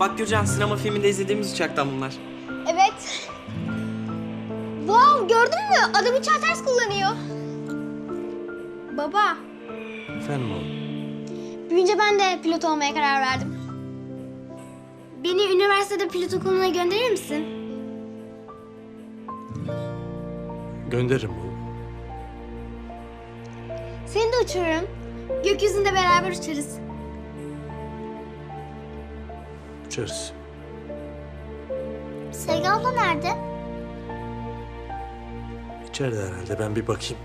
Bak Gürcan sinema filminde izlediğimiz uçaktan bunlar. Evet. Wow gördün mü? Adam uçağı ters kullanıyor. Baba, Efendim oğlum? büyünce ben de pilot olmaya karar verdim. Beni üniversitede pilot okuluna gönderir misin? Gönderirim oğlum. De uçururum. Gökyüzünde beraber uçarız. Uçarız. Sevgi abla nerede? İçeride herhalde ben bir bakayım.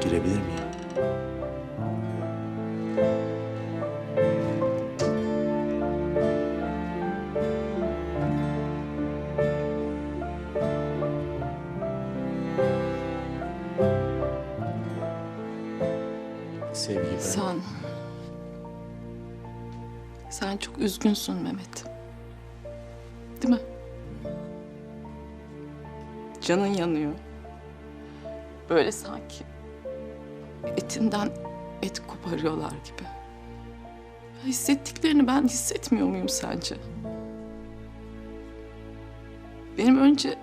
Girebilir miyim? Sen... Sen çok üzgünsün Mehmet. Değil mi? Canın yanıyor. Böyle sanki etinden et koparıyorlar gibi. Ya Hissettiklerini ben hissetmiyor muyum sence? Benim önce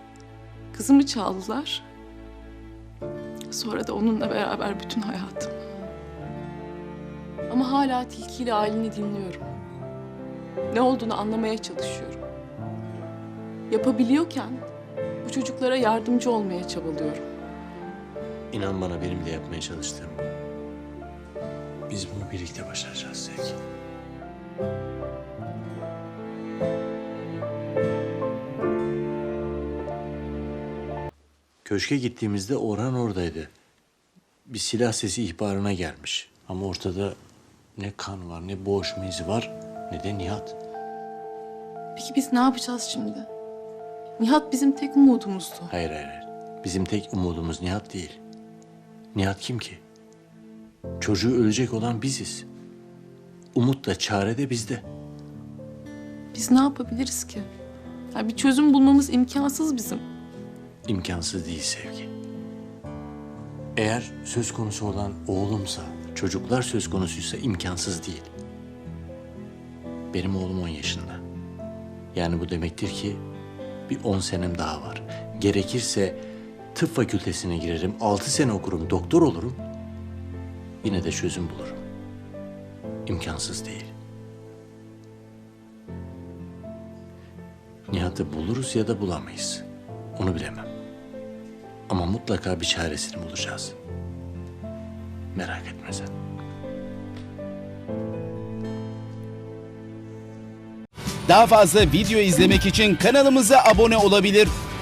kızımı çaldılar. Sonra da onunla beraber bütün hayatım. Ama hala tilkiyle halini dinliyorum. Ne olduğunu anlamaya çalışıyorum. Yapabiliyorken bu çocuklara yardımcı olmaya çabalıyorum. İnan bana benim de yapmaya çalıştığım bu. Biz bunu birlikte başaracağız Sevgi. Köşke gittiğimizde Orhan oradaydı. Bir silah sesi ihbarına gelmiş. Ama ortada ne kan var, ne boğuşma izi var, ne de Nihat. Peki biz ne yapacağız şimdi? Nihat bizim tek umudumuzdu. Hayır hayır hayır. Bizim tek umudumuz Nihat değil. Nihat kim ki? Çocuğu ölecek olan biziz. Umut da çare de bizde. Biz ne yapabiliriz ki? Ya bir çözüm bulmamız imkansız bizim. İmkansız değil sevgi. Eğer söz konusu olan oğlumsa, çocuklar söz konusuysa imkansız değil. Benim oğlum 10 yaşında. Yani bu demektir ki bir 10 senem daha var. Gerekirse tıp fakültesine girerim, 6 sene okurum, doktor olurum. Yine de çözüm bulurum. İmkansız değil. Nihat'ı buluruz ya da bulamayız. Onu bilemem. Ama mutlaka bir çaresini bulacağız. Merak etme sen. Daha fazla video izlemek için kanalımıza abone olabilir.